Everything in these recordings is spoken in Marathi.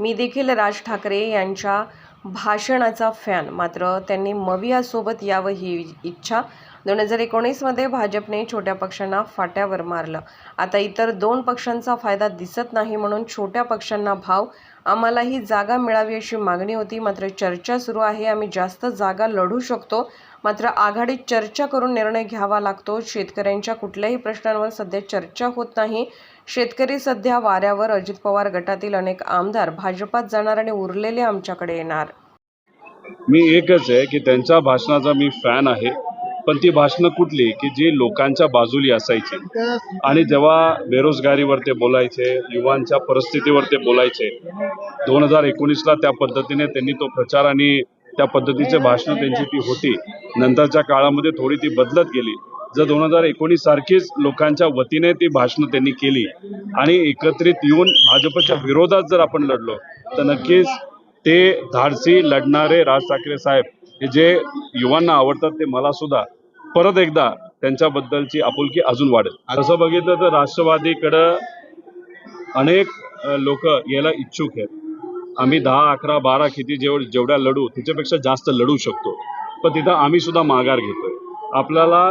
मी देखील राज ठाकरे यांच्या भाषणाचा फॅन मात्र त्यांनी मवियासोबत यावं ही इच्छा दोन हजार एकोणीसमध्ये भाजपने छोट्या पक्षांना फाट्यावर मारलं. आता इतर दोन पक्षांचा फायदा दिसत नाही म्हणून छोट्या पक्षांना भाव आम्हालाही जागा मिळावी अशी मागणी होती. मात्र चर्चा सुरू आहे आम्ही जास्त जागा लढू शकतो. मात्र आघाडीत चर्चा करून निर्णय घ्यावा लागतो. शेतकऱ्यांच्या कुठल्याही प्रश्नांवर सध्या चर्चा होत नाही. शेतकरी सध्या वाऱ्यावर. अजित पवार गटातील अनेक आमदार भाजपात जाणार आणि उरलेले आमच्याकडे येणार. मी एकच आहे की त्यांच्या भाषणाचा मी फॅन आहे. पण ती भाषणं कुठली? की जी लोकांच्या बाजूली असायची. आणि जेव्हा बेरोजगारीवर ते बोलायचे युवांच्या परिस्थितीवर ते बोलायचे दोन हजार एकोणीसला त्या पद्धतीने त्यांनी तो प्रचार आणि त्या पद्धतीचे भाषणं त्यांची ती होती. नंतरच्या काळामध्ये थोडी ती बदलत गेली. जर दोन हजार एकोणीस सारखीच लोकांच्या वतीने ती भाषणं त्यांनी केली आणि एकत्रित येऊन भाजपच्या विरोधात जर आपण लढलो तर नक्कीच ते धाडसी लढणारे राज ठाकरे साहेब हे जे युवांना आवडतात ते मला सुद्धा परत एकदा त्यांच्याबद्दलची आपुलकी अजून वाढेल. तसं बघितलं तर राष्ट्रवादीकडं अनेक लोक यायला इच्छुक आहेत. आम्ही दहा अकरा बारा किती जेव जेवढ्या लढू त्याच्यापेक्षा जास्त लढू शकतो. पण तिथं आम्ही सुद्धा माघार घेतोय. आपल्याला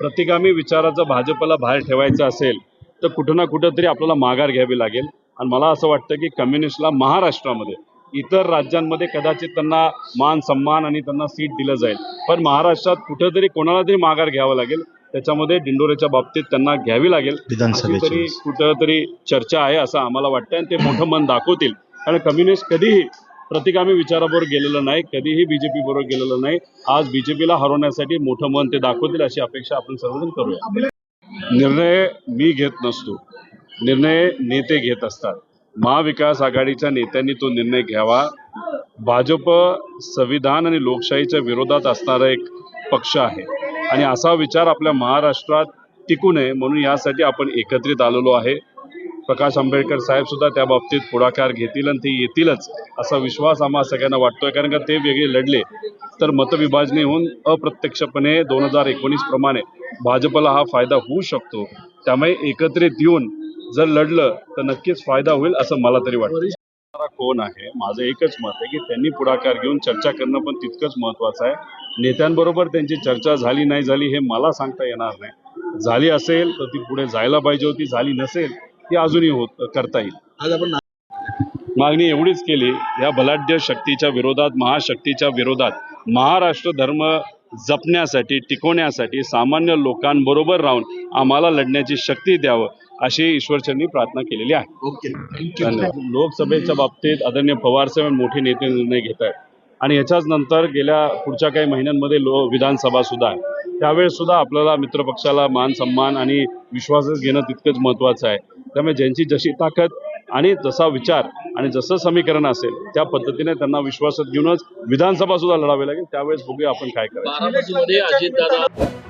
प्रतिगामी विचाराचं भाजपला बाहेर ठेवायचं असेल तर कुठं ना कुठं तरी आपल्याला माघार घ्यावी लागेल. आणि मला असं वाटतं की कम्युनिस्टला महाराष्ट्रामध्ये इतर राज्यांमध्ये कदाचित त्यांना मान सन्मान आणि त्यांना सीट दिलं जाईल. पण महाराष्ट्रात कुठेतरी कोणाला तरी माघार घ्यावं लागेल. त्याच्यामध्ये दिंडोरेच्या बाबतीत त्यांना घ्यावी लागेल. अशी विधानसभेची तरी कुठंतरी चर्चा आहे असं आम्हाला वाटतं आणि ते मोठं मन दाखवतील. कारण कम्युनिस्ट कधीही प्रतिगामी विचाराबरोबर गेलेलं नाही कधीही बीजेपी बरोबर गेलेलं नाही. आज बीजेपीला हरवण्यासाठी मोठं मन ते दाखवतील अशी अपेक्षा आपण सर्वजण करूया. निर्णय मी घेत नसतो. निर्णय नेते घेत असतात. महाविकास आघाडीच्या नेत्यांनी तो निर्णय घ्यावा. भाजप संविधान आणि लोकशाहीच्या विरोधात असणारा एक पक्ष आहे. आणि असा विचार आपल्या महाराष्ट्रात टिकू नये म्हणून यासाठी आपण एकत्रित आलेलो आहे. प्रकाश आंबेडकर साहेब सुद्धा त्या बाबतीत पुढाकार घेतील आणि ते येतीलच असा विश्वास आम्हा सगळ्यांना वाटतोय. कारण का ते वेगळे लढले तर मतविभाजनी होऊन अप्रत्यक्षपणे दोन हजार एकोणीस प्रमाणे भाजपला हा फायदा होऊ शकतो. त्यामुळे एकत्रित येऊन जर लढलं तर नक्कीच फायदा होईल असं मला तरी वाटतं. कोण आहे? माझं एकच मत आहे की त्यांनी पुढाकार घेऊन चर्चा करणं पण तितकंच महत्वाचं आहे. नेत्यांबरोबर त्यांची चर्चा झाली नाही झाली हे मला सांगता येणार नाही. झाली असेल तर ती पुढे जायला पाहिजे होती झाली नसेल ती अजूनही होत करता येईल. आज आपण मागणी एवढीच केली या बलाढ्य शक्तीच्या विरोधात महाशक्तीच्या विरोधात महाराष्ट्र धर्म जपण्यासाठी टिकवण्यासाठी सामान्य लोकांबरोबर राहून आम्हाला लढण्याची शक्ती द्यावं अशी ईश्वरचरणी प्रार्थना केलेली आहे. ओके. लोकसभेच्या बाबतीत आदरणीय पवारसाहेब मोठे नेते निर्णय घेत आहेत. आणि याच्याच नंतर गेल्या पुढच्या काही महिन्यांमध्ये लो विधानसभा सुद्धा आहे. त्यावेळेस सुद्धा आपल्याला मित्रपक्षाला मान सन्मान आणि विश्वासच घेणं तितकंच महत्त्वाचं आहे. त्यामुळे ज्यांची जशी ताकद आणि जसा विचार आणि जसं समीकरण असेल त्या पद्धतीने त्यांना विश्वासात घेऊनच विधानसभा सुद्धा लढावी लागेल. त्यावेळेस बघूया आपण काय करायचं.